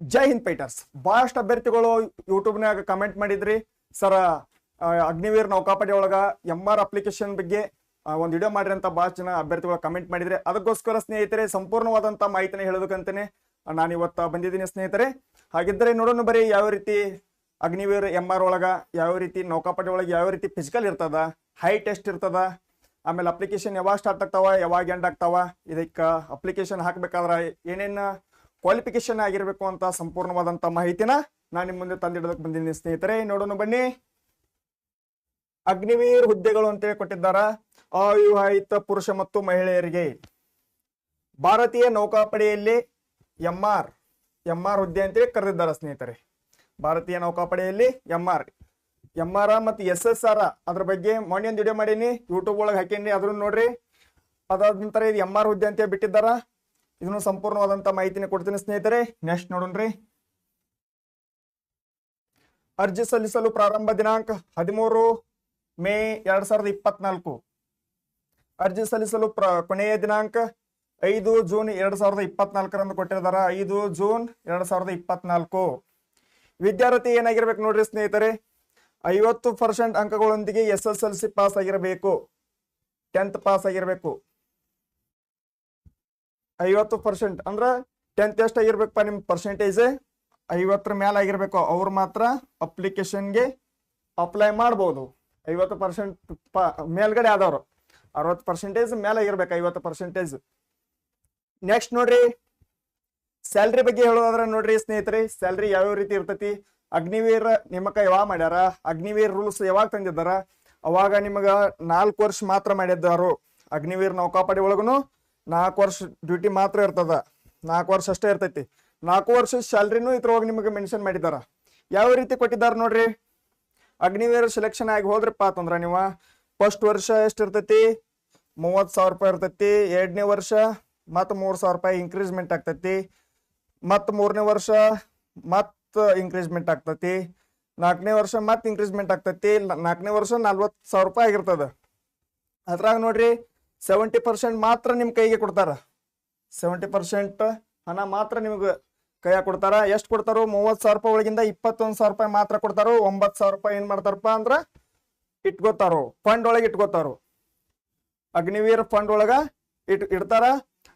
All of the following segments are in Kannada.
ಜೈ ಹಿಂದ್ ಪೈಟರ್ಸ್. ಬಹಳಷ್ಟು ಅಭ್ಯರ್ಥಿಗಳು ಯೂಟ್ಯೂಬ್ನಾಗ ಕಮೆಂಟ್ ಮಾಡಿದ್ರಿ. ಸರ್ ಅಗ್ನಿವೀರ್ ನೌಕಾಪಡೆ ಒಳಗ ಎಂ ಆರ್ ಅಪ್ಲಿಕೇಶನ್ ಬಗ್ಗೆ ಒಂದು ವಿಡಿಯೋ ಮಾಡ್ರಿ ಅಂತ ಬಹಳಷ್ಟು ಜನ ಅಭ್ಯರ್ಥಿಗಳು ಕಮೆಂಟ್ ಮಾಡಿದ್ರೆ. ಅದಕ್ಕೋಸ್ಕರ ಸ್ನೇಹಿತರೆ, ಸಂಪೂರ್ಣವಾದಂತ ಮಾಹಿತಿನ ಹೇಳೋದಕ್ಕಂತಾನೆ, ನಾನು ಇವತ್ತ ಬಂದಿದ್ದೀನಿ ಸ್ನೇಹಿತರೆ. ಹಾಗಿದ್ರೆ ನೋಡೋಣ ಬರೀ ಯಾವ ರೀತಿ ಅಗ್ನಿವೀರ್ ಎಂ ಆರ್ ಒಳಗ, ಯಾವ ರೀತಿ ನೌಕಾಪಡೆ ಒಳಗೆ ಯಾವ ರೀತಿ ಫಿಸಿಕಲ್ ಇರ್ತದ ಹೈ ಟೆಸ್ಟ್ ಇರ್ತದ, ಆಮೇಲೆ ಅಪ್ಲಿಕೇಶನ್ ಯಾವಾಗ ಸ್ಟಾರ್ಟ್ ಆಗ್ತಾವ, ಯಾವಾಗ ಎಂಡ್ ಆಗ್ತಾವ, ಇದಕ್ಕೆ ಅಪ್ಲಿಕೇಶನ್ ಹಾಕ್ಬೇಕಾದ್ರ ಏನೇನ್ ಕ್ವಾಲಿಫಿಕೇಶನ್ ಆಗಿರಬೇಕು ಅಂತ ಸಂಪೂರ್ಣವಾದಂತ ಮಾಹಿತಿನ ನಾನು ನಿಮ್ಮ ಮುಂದೆ ತಂದಿಡೋದಕ್ಕೆ ಬಂದಿದ್ದೀನಿ ಸ್ನೇಹಿತರೆ. ನೋಡೋಣ ಬನ್ನಿ. ಅಗ್ನಿವೀರ್ ಹುದ್ದೆಗಳು ಅಂತೇಳಿ ಕೊಟ್ಟಿದ್ದಾರ ಅವಿವಾಹಿತ ಪುರುಷ ಮತ್ತು ಮಹಿಳೆಯರಿಗೆ. ಭಾರತೀಯ ನೌಕಾಪಡೆಯಲ್ಲಿ ಎಂ ಆರ್ ಎಂ ಆರ್ ಹುದ್ದೆ ಅಂತೇಳಿ ಕರೆದಿದ್ದಾರೆ ಸ್ನೇಹಿತರೆ. ಭಾರತೀಯ ನೌಕಾಪಡೆಯಲ್ಲಿ ಎಂ ಆರ್ ಎಂ ಆರ್ ಮತ್ತು ಎಸ್ ಎಸ್ ಆರ್ ಅದ್ರ ಬಗ್ಗೆ ಮೊನ್ನೆ ಒಂದು ವಿಡಿಯೋ ಮಾಡೀನಿ. ಯೂಟ್ಯೂಬ್ ಒಳಗೆ ಹಾಕೀನಿ. ಅದನ್ನ ನೋಡ್ರಿ. ಅದಾದ ನಂತರ ಇದು ಎಂ ಆರ್ ಹುದ್ದೆ ಅಂತ ಬಿಟ್ಟಿದ್ದಾರ ಇದನ್ನು ಸಂಪೂರ್ಣವಾದಂತ ಮಾಹಿತಿನ ಕೊಡ್ತೀನಿ ಸ್ನೇಹಿತರೆ. ನೆಕ್ಸ್ಟ್ ನೋಡೋಣ್ರಿ ಅರ್ಜಿ ಸಲ್ಲಿಸಲು ಪ್ರಾರಂಭ ದಿನಾಂಕ ಹದಿಮೂರು ಮೇ ಎರಡ್ ಸಾವಿರದ ಇಪ್ಪತ್ನಾಲ್ಕು. ಅರ್ಜಿ ಸಲ್ಲಿಸಲು ಪ್ರ ಕೊನೆಯ ದಿನಾಂಕ ಐದು ಜೂನ್ ಎರಡ್ ಸಾವಿರದ ಇಪ್ಪತ್ನಾಲ್ಕರಂದು ಕೊಟ್ಟಿರ್ತಾರ. ಐದು ಜೂನ್ ಎರಡ್ ಸಾವಿರದ ಇಪ್ಪತ್ನಾಲ್ಕು. ವಿದ್ಯಾರ್ಥಿ ಏನಾಗಿರ್ಬೇಕು ನೋಡ್ರಿ ಸ್ನೇಹಿತರೆ. ಐವತ್ತು percent ಅಂಕಗಳೊಂದಿಗೆ S S L C pass ಆಗಿರಬೇಕು. ಟೆಂತ್ ಪಾಸ್ ಆಗಿರ್ಬೇಕು. ಐವತ್ತು ಪರ್ಸೆಂಟ್ ಅಂದ್ರೆ ಟೆಂತ್ ಎಷ್ಟು ಆಗಿರ್ಬೇಕಪ್ಪ ನಿಮ್ ಪರ್ಸೆಂಟೇಜ್ ಐವತ್ತರ ಮೇಲೆ ಆಗಿರ್ಬೇಕು. ಅವ್ರು ಮಾತ್ರ ಅಪ್ಲಿಕೇಶನ್ಗೆ ಅಪ್ಲೈ ಮಾಡ್ಬೋದು. ಐವತ್ತು ಪರ್ಸೆಂಟ್ ಮೇಲ್ಗಡೆ ಆದವರು. ಅರವತ್ತು ಪರ್ಸೆಂಟೇಜ್ ಮೇಲೆ ಆಗಿರ್ಬೇಕು, ಐವತ್ತು ಪರ್ಸೆಂಟೇಜ್ ನೆಕ್ಸ್ಟ್ ನೋಡ್ರಿ. ಸ್ಯಾಲ್ರಿ ಬಗ್ಗೆ ಹೇಳೋದಾದ್ರೆ ನೋಡ್ರಿ ಸ್ನೇಹಿತರೆ ಸ್ಯಾಲ್ರಿ ಯಾವ್ಯಾವ ರೀತಿ ಇರ್ತೈತಿ? ಅಗ್ನಿವೀರ್ ನೇಮಕ ಯಾವಾಗ ಮಾಡ್ಯಾರ? ಅಗ್ನಿವೀರ್ ರೂಲ್ಸ್ ಯಾವಾಗ ತಂದಿದ್ದಾರ? ಅವಾಗ ನಿಮಗ ನಾಲ್ಕು ವರ್ಷ ಮಾತ್ರ ಮಾಡಿದ್ದಾರು ಅಗ್ನಿವೀರ್ ನೌಕಾಪಡೆ ಒಳಗುನು ನಾಲ್ಕು ವರ್ಷ ಡ್ಯೂಟಿ ಮಾತ್ರ ಇರ್ತದ. ನಾಲ್ಕು ವರ್ಷ ಅಷ್ಟೇ ಇರ್ತೈತಿ. ನಾಲ್ಕು ವರ್ಷ ಸ್ಯಾಲ್ರಿನೂ ಇದ್ರೊಳಗೆ ನಿಮಗೆ ಮೆನ್ಷನ್ ಮಾಡಿದಾರ. ಯಾವ ರೀತಿ ಕೊಟ್ಟಿದ್ದಾರೆ ನೋಡ್ರಿ? ಅಗ್ನಿವೇರ ಸೆಲೆಕ್ಷನ್ ಆಗಿ ಹೋದ್ರಪ್ಪ ಅಂತಂದ್ರ ನೀವು. ಫಸ್ಟ್ ವರ್ಷ ಎಷ್ಟು ಇರ್ತೈತಿ? ಮೂವತ್ತು ಸಾವಿರ ರೂಪಾಯಿ ಇರ್ತೈತಿ. ಎರಡನೇ ವರ್ಷ ಮತ್ತು ಮೂರು ಸಾವಿರ ರೂಪಾಯಿ ಇನ್ಕ್ರೀಸ್ಮೆಂಟ್ ಆಗ್ತೈತಿ. ಮತ್ತು ಮೂರನೇ ವರ್ಷ ಮತ್ ಇನ್ಕ್ರೀಸ್ಮೆಂಟ್ ಆಗ್ತೈತಿ. ನಾಲ್ಕನೇ ವರ್ಷ ಮತ್ತು ಇನ್ಕ್ರೀಸ್ಮೆಂಟ್ ಆಗ್ತೈತಿ. ನಾಲ್ಕನೇ ವರ್ಷ ನಲ್ವತ್ತು ಸಾವಿರ ರೂಪಾಯಿ ಆಗಿರ್ತದ. ಅದ್ರಾಗ ನೋಡ್ರಿ ಸೆವೆಂಟಿ ಪರ್ಸೆಂಟ್ ಮಾತ್ರ ನಿಮ್ಮ ಕೈಗೆ ಕೊಡ್ತಾರ. ಸೆವೆಂಟಿ ಪರ್ಸೆಂಟ್ ಹಣ ಮಾತ್ರ ನಿಮ್ಗೆ ಕೈಯಾಗ ಕೊಡ್ತಾರ. ಎಷ್ಟು ಕೊಡ್ತಾರೋ ಮೂವತ್ತು ಸಾವಿರ ರೂಪಾಯಿ ಒಳಗಿಂದ ಇಪ್ಪತ್ತೊಂದು ಸಾವಿರ ರೂಪಾಯಿ ಮಾತ್ರ ಕೊಡ್ತಾರೋ, ಒಂಬತ್ತು ಸಾವಿರ ರೂಪಾಯಿ ಏನು ಮಾಡ್ತಾರಪ್ಪ ಅಂದ್ರೆ ಇಟ್ಕೋತಾರೋ ಫಂಡ್ ಒಳಗೆ ಇಟ್ಕೋತಾರೋ. ಅಗ್ನಿವೀರ್ ಫಂಡ್ ಒಳಗ ಇಟ್, ಇಡ್ತಾರ.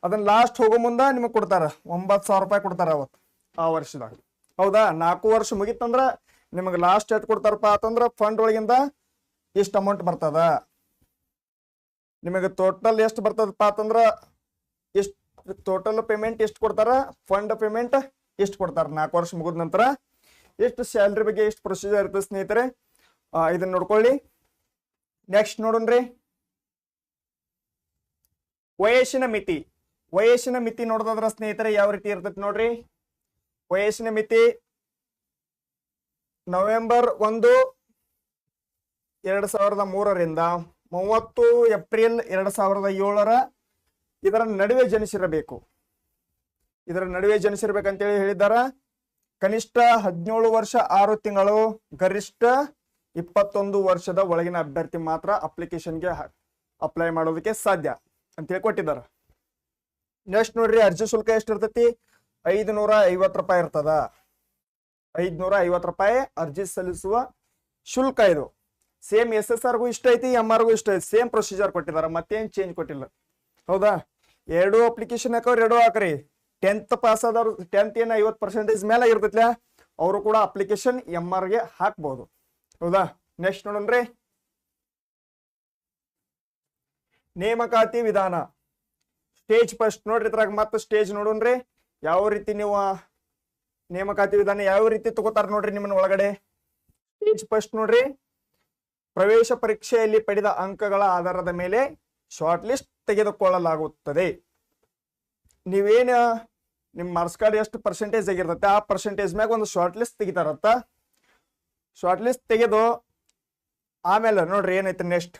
ಅದನ್ನ ಲಾಸ್ಟ್ ಹೋಗೋ ಮುಂದೆ ನಿಮಗೆ ಕೊಡ್ತಾರ. ಒಂಬತ್ತು ಸಾವಿರ ರೂಪಾಯಿ ಕೊಡ್ತಾರ ಅವತ್ತು ಆ ವರ್ಷದಾಗ. ಹೌದಾ? ನಾಲ್ಕು ವರ್ಷ ಮುಗಿತಂದ್ರ ನಿಮಗೆ ಲಾಸ್ಟ್ ಎಷ್ಟು ಕೊಡ್ತಾರಪ್ಪ ಅಂತಂದ್ರ ಫಂಡ್ ಒಳಗಿಂದ ಇಷ್ಟು ಅಮೌಂಟ್ ಬರ್ತದ. ನಿಮಗೆ ಟೋಟಲ್ ಎಷ್ಟು ಬರ್ತದಪ್ಪ ಅಂತಂದ್ರೆ ಎಷ್ಟು ಟೋಟಲ್ ಪೇಮೆಂಟ್ ಎಷ್ಟು ಕೊಡ್ತಾರ? ಫಂಡ್ ಪೇಮೆಂಟ್ ಎಷ್ಟು ಕೊಡ್ತಾರ? ನಾಲ್ಕು ವರ್ಷ ಮುಗಿದ ನಂತರ ಎಷ್ಟು ಸ್ಯಾಲ್ರಿ ಬಗ್ಗೆ ಎಷ್ಟು ಪ್ರೊಸೀಜರ್ ಇರ್ತದೆ ಸ್ನೇಹಿತರೆ? ಇದನ್ನ ನೋಡ್ಕೊಳ್ಳಿ. ನೆಕ್ಸ್ಟ್ ನೋಡೋಣ್ರಿ ವಯಸ್ಸಿನ ಮಿತಿ. ವಯಸ್ಸಿನ ಮಿತಿ ನೋಡೋದಾದ್ರ ಸ್ನೇಹಿತರೆ ಯಾವ ರೀತಿ ಇರ್ತೈತಿ ನೋಡ್ರಿ? ವಯಸ್ಸಿನ ಮಿತಿ ನವೆಂಬರ್ ಒಂದು, ಎರಡ್ ಸಾವಿರದ ಮೂರರಿಂದ ಮೂವತ್ತು ಏಪ್ರಿಲ್ ಎರಡು ಸಾವಿರದ ಏಳರ ಇದರ ನಡುವೆ ಜನಿಸಿರಬೇಕು. ಇದರ ನಡುವೆ ಜನಿಸಿರ್ಬೇಕಂತೇಳಿ ಹೇಳಿದ್ದಾರ. ಕನಿಷ್ಠ ಹದಿನೇಳು ವರ್ಷ ಆರು ತಿಂಗಳು, ಗರಿಷ್ಠ ಇಪ್ಪತ್ತೊಂದು ವರ್ಷದ ಒಳಗಿನ ಅಭ್ಯರ್ಥಿ ಮಾತ್ರ ಅಪ್ಲಿಕೇಶನ್ಗೆ ಅಪ್ಲೈ ಮಾಡೋದಕ್ಕೆ ಸಾಧ್ಯ ಅಂತೇಳಿ ಕೊಟ್ಟಿದ್ದಾರೆ. ನೆಕ್ಸ್ಟ್ ನೋಡ್ರಿ, ಅರ್ಜಿ ಶುಲ್ಕ ಎಷ್ಟು ಇರ್ತೈತಿ ಐದುನೂರ ಐವತ್ತು ರೂಪಾಯಿ ಇರ್ತದ. ಐದ್ನೂರ ಐವತ್ತು ರೂಪಾಯಿ ಅರ್ಜಿ ಸಲ್ಲಿಸುವ ಶುಲ್ಕ ಇದು. ಸೇಮ್ ಎಸ್ ಎಸ್ ಆರ್ಗೂ ಇಷ್ಟ ಐತಿ ಎಂ ಆರ್ಗೂ ಇಷ್ಟ ಐತಿ. ಸೇಮ್ ಪ್ರೊಸೀಜರ್ ಕೊಟ್ಟಿದ್ದಾರೆ ಮತ್ತೇನ್ ಚೇಂಜ್ ಕೊಟ್ಟಿಲ್ಲ. ಹೌದಾ? ಎರಡು ಅಪ್ಲಿಕೇಶನ್ ಹಾಕೋರು ಎರಡು ಹಾಕ್ರಿ. ಟೆಂತ್ ಪಾಸ್ ಆದವ್ರು ಟೆಂತ್ ಏನು ಐವತ್ತು ಪರ್ಸೆಂಟೇಜ್ ಮೇಲೆ ಇರ್ತೈತ್ಲ? ಅವರು ಕೂಡ ಅಪ್ಲಿಕೇಶನ್ ಎಂ ಆರ್ಗೆ ಹಾಕ್ಬೋದು. ಹೌದಾ? ನೆಕ್ಸ್ಟ್ ನೋಡೋಣ್ರಿ ನೇಮಕಾತಿ ವಿಧಾನ. ಸ್ಟೇಜ್ ಫಸ್ಟ್ ನೋಡ್ರಿ ಇದ್ರಾಗ ಮತ್ತೆ ಸ್ಟೇಜ್ ನೋಡೋಣ್ರಿ ಯಾವ ರೀತಿ ನೀವು ನೇಮಕಾತಿ ವಿಧಾನ ಯಾವ ರೀತಿ ತಗೋತಾರ ನೋಡ್ರಿ ನಿಮ್ಮನ್ನ ಒಳಗಡೆ? ಸ್ಟೇಜ್ ಫಸ್ಟ್ ನೋಡ್ರಿ. ಪ್ರವೇಶ ಪರೀಕ್ಷೆಯಲ್ಲಿ ಪಡೆದ ಅಂಕಗಳ ಆಧಾರದ ಮೇಲೆ ಶಾರ್ಟ್ ಲಿಸ್ಟ್ ತೆಗೆದುಕೊಳ್ಳಲಾಗುತ್ತದೆ. ನೀವೇನ ನಿಮ್ಮ ಮಾರ್ಕ್ಸ್ ಕಾರ್ಡ್ ಎಷ್ಟು ಪರ್ಸೆಂಟೇಜ್ ಆಗಿರ್ತೈತೆ, ಆ ಪರ್ಸೆಂಟೇಜ್ ಮ್ಯಾಗ ಒಂದು ಶಾರ್ಟ್ ಲಿಸ್ಟ್ ತೆಗಿತಾರತ್ತ? ಶಾರ್ಟ್ ಲಿಸ್ಟ್ ತೆಗೆದು ಆಮೇಲೆ ನೋಡ್ರಿ ಏನೈತೆ next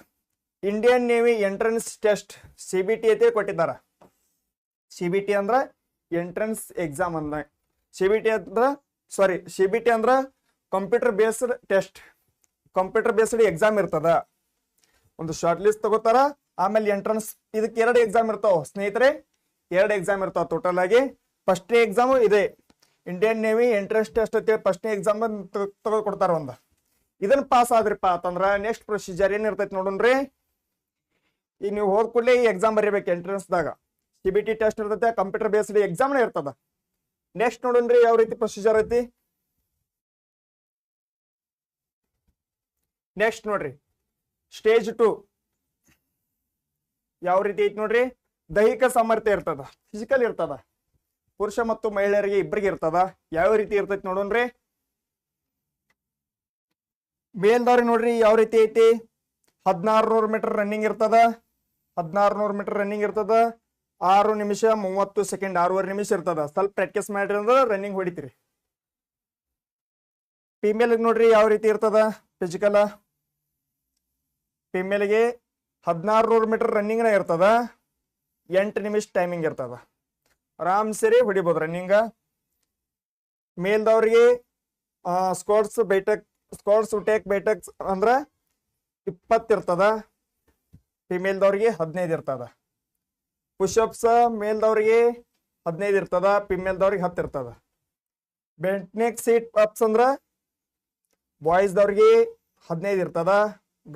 Indian navy entrance test C B T ಐತಿ ಕೊಟ್ಟಿದ್ದಾರೆ. ಸಿ ಬಿ ಟಿ ಅಂದ್ರೆ ಎಂಟ್ರೆನ್ಸ್ ಎಕ್ಸಾಮ್ ಅಂದ ಸಿ ಬಿ ಟಿ ಅಂದ್ರ ಸಾರಿ ಸಿ ಬಿ ಟಿ ಅಂದ್ರ computer based test computer based exam ಇರ್ತದ. ಒಂದು ಶಾರ್ಟ್ ಲಿಸ್ಟ್ ತಗೋತಾರ, ಆಮೇಲೆ ಎಂಟ್ರನ್ಸ್ ಇದಕ್ಕೆ ಎರಡು ಎಕ್ಸಾಮ್ ಇರ್ತಾವ. ಸ್ನೇಹಿತರೆ, ಎರಡು ಎಕ್ಸಾಮ್ ಇರ್ತಾವ ಟೋಟಲ್ ಆಗಿ. ಫಸ್ಟ್ ಎಕ್ಸಾಮ್ ಇದೆ. ಇಂಡಿಯನ್ ನೇವಿ ಎಂಟ್ರೆನ್ಸ್ ಟೆಸ್ಟ್ ಅಂತೇಳಿ ಫಸ್ಟ್ನೇ ಎಕ್ಸಾಮ್ ತಗೋಕೊಡ್ತಾರ ಕೊಡ್ತಾರ ಒಂದ. ಇದನ್ನ ಪಾಸ್ ಆದ್ರಿಪ್ಪ ಅಂತಂದ್ರ ನೆಕ್ಸ್ಟ್ ಪ್ರೊಸೀಜರ್ ಏನ್ ಇರ್ತೈತಿ ನೋಡೋಣ್ರಿ ಈಗ ನೀವು ಹೋದ್ ಕೂಡಲೇ ಈ ಎಕ್ಸಾಮ್ ಬರೀಬೇಕು ಎಂಟ್ರೆನ್ಸ್ದಾಗ ಸಿ ಬಿ ಟಿ ಟೆಸ್ಟ್ ಇರ್ತೈತೆ ಕಂಪ್ಯೂಟರ್ ಬೇಸ್ಡ್ ಎಕ್ಸಾಮ್ನೇ ಇರ್ತದ. ನೆಕ್ಸ್ಟ್ ನೋಡೋಣ್ರಿ ಯಾವ ರೀತಿ ಪ್ರೊಸೀಜರ್ ಐತಿ? ನೆಕ್ಸ್ಟ್ ನೋಡ್ರಿ. ಸ್ಟೇಜ್ ಟು ಯಾವ ರೀತಿ ಐತಿ ನೋಡ್ರಿ? ದೈಹಿಕ ಸಾಮರ್ಥ್ಯ ಇರ್ತದ ಫಿಸಿಕಲ್ ಇರ್ತದ, ಪುರುಷ ಮತ್ತು ಮಹಿಳೆಯರಿಗೆ ಇಬ್ಬರಿಗೆ ಇರ್ತದ, ಯಾವ ರೀತಿ ಇರ್ತೈತಿ ನೋಡೋಣ್ರಿ ಮೇಲ್ದಾರಿ ನೋಡ್ರಿ ಯಾವ ರೀತಿ ಐತಿ? ಹದಿನಾರು ನೂರು ಮೀಟರ್ ರನ್ನಿಂಗ್ ಇರ್ತದ ಹದಿನಾರು ನೂರು ಮೀಟರ್ ರನ್ನಿಂಗ್ ಇರ್ತದ, ಆರು ನಿಮಿಷ ಮೂವತ್ತು ಸೆಕೆಂಡ್ ಆರೂವರೆ ನಿಮಿಷ ಇರ್ತದ. ಸ್ವಲ್ಪ ಪ್ರಾಕ್ಟೀಸ್ ಮಾಡ್ರಿ ಅಂದ್ರೆ ರನ್ನಿಂಗ್ ಹೊಡಿತೀರಿ. ಫಿಮೇಲ್ ನೋಡ್ರಿ ಯಾವ ರೀತಿ ಇರ್ತದ? ಫಿಸಿಕಲ್ ಫಿಮೇಲ್ಗೆ ಹದಿನಾರು ನೂರು ಮೀಟರ್ ರನ್ನಿಂಗ್ನ ಇರ್ತದ. ಎಂಟು ನಿಮಿಷ ಟೈಮಿಂಗ್ ಇರ್ತದ. ಆರಾಮ್ ಸೇರಿ ಹೊಡಿಬೋದು ರನ್ನಿಂಗ ಮೇಲ್ದವ್ರಿಗೆ ಸ್ಕೋರ್ಟ್ಸ್ ಬೈಟಕ್ ಸ್ಕೋರ್ಟ್ಸ್ ಟೇಕ್ ಬೈಟಕ್ ಅಂದ್ರೆ ಇರ್ತದ. ಫಿಮೇಲ್ದವ್ರಿಗೆ ಹದಿನೈದು ಇರ್ತದ. ಪುಷಪ್ಸ್ ಮೇಲ್ದವ್ರಿಗೆ ಹದಿನೈದು ಇರ್ತದ ಫಿಮೇಲ್ದವ್ರಿಗೆ ಹತ್ತು ಇರ್ತದ. ಬೆಂಟ್ನೆಕ್ ಸೀಟ್ ಅಪ್ಸ್ ಅಂದ್ರೆ ಬಾಯ್ಸ್ದವ್ರಿಗೆ ಹದಿನೈದು ಇರ್ತದ.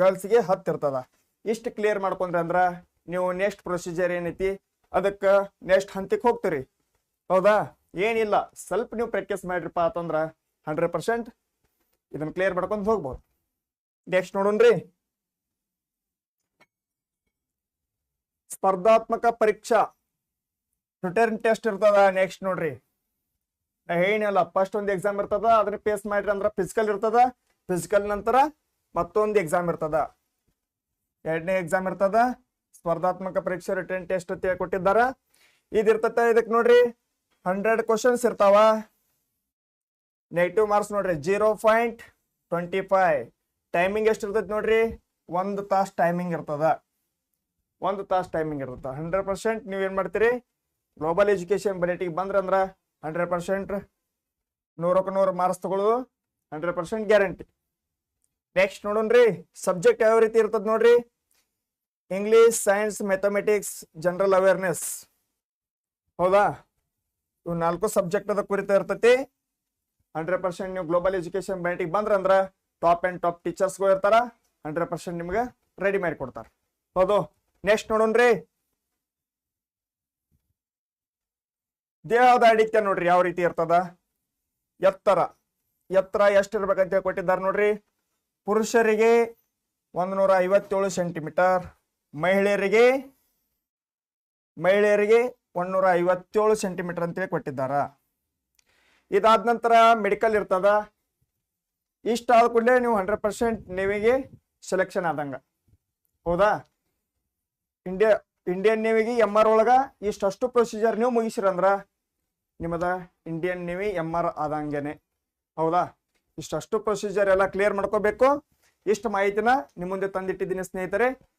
ಗರ್ಲ್ಸ್ಗೆ ಹತ್ತು ಇರ್ತದ. ಇಷ್ಟು ಕ್ಲಿಯರ್ ಮಾಡ್ಕೊಂಡ್ರಿ ಅಂದ್ರ ನೀವು ನೆಕ್ಸ್ಟ್ ಪ್ರೊಸೀಜರ್ ಏನೈತಿ? ಅದಕ್ಕೆ ನೆಕ್ಸ್ಟ್ ಹಂತಕ್ಕೆ ಹೋಗ್ತೀರಿ. ಹೌದಾ? ಏನಿಲ್ಲ. ಸ್ವಲ್ಪ ನೀವು ಪ್ರಾಕ್ಟೀಸ್ ಮಾಡ್ರಿಪ್ಪ ಅಂತಂದ್ರ ಹಂಡ್ರೆಡ್ ಪರ್ಸೆಂಟ್ ಇದನ್ನ ಕ್ಲಿಯರ್ ಮಾಡ್ಕೊಂಡು ಹೋಗ್ಬೋದು. ನೆಕ್ಸ್ಟ್ ನೋಡೋಣ್ರಿ ಸ್ಪರ್ಧಾತ್ಮಕ ಪರೀಕ್ಷಾ. ರಿಟರ್ನ್ ಟೆಸ್ಟ್ ಇರ್ತದ ನೆಕ್ಸ್ಟ್ ನೋಡ್ರಿ. ಏನಿಲ್ಲ ಫಸ್ಟ್ ಒಂದು ಎಕ್ಸಾಮ್ ಇರ್ತದ, ಅದನ್ನ ಪೇಸ್ ಮಾಡ್ರಿ ಅಂದ್ರ ಫಿಸಿಕಲ್ ಇರ್ತದ. ಫಿಸಿಕಲ್ ನಂತರ ಮತ್ತೊಂದು ಎಕ್ಸಾಮ್ ಇರ್ತದ. ಎರಡನೇ ಎಕ್ಸಾಮ್ ಇರ್ತದ. ಸ್ಪರ್ಧಾತ್ಮಕ ಪರೀಕ್ಷೆ ರಿಟರ್ನ್ ಟೆಸ್ಟ್ ಅಂತ ಕೊಟ್ಟಿದ್ದಾರ ಇದಿರ್ತದ ಇದಕ್ ನೋಡ್ರಿ. ಹಂಡ್ರೆಡ್ ಕ್ವಶನ್ಸ್ ಇರ್ತಾವ. ನೆಗೆಟಿವ್ ಮಾರ್ಕ್ಸ್ ನೋಡ್ರಿ. Zero point twenty five timing ಎಷ್ಟು ಇರ್ತೈತಿ ನೋಡ್ರಿ? ಒಂದು ತಾಸು ಟೈಮಿಂಗ್ ಇರ್ತದ. ಒಂದು ತಾಸು ಟೈಮಿಂಗ್ ಇರ್ತದ. ಹಂಡ್ರೆಡ್ ಪರ್ಸೆಂಟ್ ನೀವು ಏನು ಮಾಡ್ತೀರಿ? ಗ್ಲೋಬಲ್ ಎಜುಕೇಶನ್ ಬರೇಟಿಗೆ ಬಂದ್ರಂದ್ರ ಹಂಡ್ರೆಡ್ ಪರ್ಸೆಂಟ್ ನೂರಕ್ಕೆ ನೂರು ಮಾರ್ಕ್ಸ್ ತಗೊಳ್ಳೋದು ಹಂಡ್ರೆಡ್ ಪರ್ಸೆಂಟ್ ಗ್ಯಾರಂಟಿ ನೆಕ್ಸ್ಟ್ ನೋಡೋಣ್ರಿ ಸಬ್ಜೆಕ್ಟ್ ಯಾವ ರೀತಿ ಇರ್ತದ ನೋಡ್ರಿ? English science mathematics general awareness ಹೌದಾ? ಇವು ನಾಲ್ಕು ಸಬ್ಜೆಕ್ಟ್ ಅದ ಕುರಿತ ಇರ್ತೈತಿ. ಹಂಡ್ರೆಡ್ ಪರ್ಸೆಂಟ್ ನೀವು ಗ್ಲೋಬಲ್ ಎಜುಕೇಶನ್ ಬೈಟಿಗ್ ಬಂದ್ರ ಅಂದ್ರ ಟಾಪ್ ಆ್ಯಂಡ್ ಟಾಪ್ ಟೀಚರ್ಸ್ಗಳು ಇರ್ತಾರ. ಹಂಡ್ರೆಡ್ ಪರ್ಸೆಂಟ್ ನಿಮ್ಗೆ ರೆಡಿ ಮಾಡಿ ಕೊಡ್ತಾರ. ಹೌದು. ನೆಕ್ಸ್ಟ್ ನೋಡೋಣ್ರಿ ದೇಹದ ಅಡಿತ್ಯ ನೋಡ್ರಿ ಯಾವ ರೀತಿ ಇರ್ತದ? ಎತ್ತರ. ಎತ್ತರ ಎಷ್ಟು ಇರ್ಬೇಕಂತ ಹೇಳಿ ಕೊಟ್ಟಿದ್ದಾರೆ ನೋಡ್ರಿ. ಪುರುಷರಿಗೆ ಒಂದು ನೂರ ಐವತ್ತೇಳು ಸೆಂಟಿಮೀಟರ್, ಮಹಿಳೆಯರಿಗೆ ಮಹಿಳೆಯರಿಗೆ ಒಂದೂರ ಐವತ್ತೇಳು ಸೆಂಟಿಮೀಟರ್ ಅಂತೇಳಿ ಕೊಟ್ಟಿದ್ದಾರ. ಇದಾದ ನಂತರ ಮೆಡಿಕಲ್ ಇರ್ತದ. ಇಷ್ಟ ಆದ ಕೂಡಲೇ ನೀವು ಹಂಡ್ರೆಡ್ ಪರ್ಸೆಂಟ್ ನೇವಿಗೆ ಸೆಲೆಕ್ಷನ್ ಆದಂಗ. ಹೌದಾ? ಇಂಡಿಯಾ ಇಂಡಿಯನ್ ನೇವಿಗೆ ಎಂ ಆರ್ ಒಳಗ ಇಷ್ಟಷ್ಟು ಪ್ರೊಸೀಜರ್ ನೀವು ಮುಗಿಸಿರಂದ್ರ, ನಿಮ್ಮದ ಇಂಡಿಯನ್ ನೇವಿ ಎಂ ಆರ್ ಆದಂಗೆನೆ. ಹೌದಾ? ಇಷ್ಟಷ್ಟು ಪ್ರೊಸೀಜರ್ ಎಲ್ಲ ಕ್ಲಿಯರ್ ಮಾಡ್ಕೋಬೇಕು. ಇಷ್ಟು ಮಾಹಿತಿನ ನಿಮ್ಮ ಮುಂದೆ ತಂದಿಟ್ಟಿದ್ದೀನಿ ಸ್ನೇಹಿತರೆ.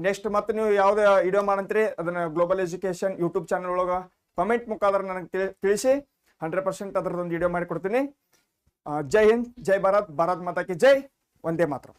ನೆಕ್ಸ್ಟ್ ಮತ್ತೆ ನೀವು ಯಾವುದೇ ವಿಡಿಯೋ ಮಾಡಂತೀರಿ, ಅದನ್ನ ಗ್ಲೋಬಲ್ ಎಜುಕೇಶನ್ ಯೂಟ್ಯೂಬ್ ಚಾನಲ್ ಒಳಗೆ ಕಮೆಂಟ್ ಮುಖಾಂತರ ನನಗೆ ತಿಳಿ- ತಿಳಿಸಿ. ಹಂಡ್ರೆಡ್ ಪರ್ಸೆಂಟ್ ಅದರದೊಂದು ವಿಡಿಯೋ ಮಾಡಿಕೊಡ್ತೀನಿ. ಜೈ ಹಿಂದ್, ಜೈ ಭಾರತ್ ಭಾರತ್ ಮಾತಾಕಿ ಜೈ, ಒಂದೇ ಮಾತ್ರ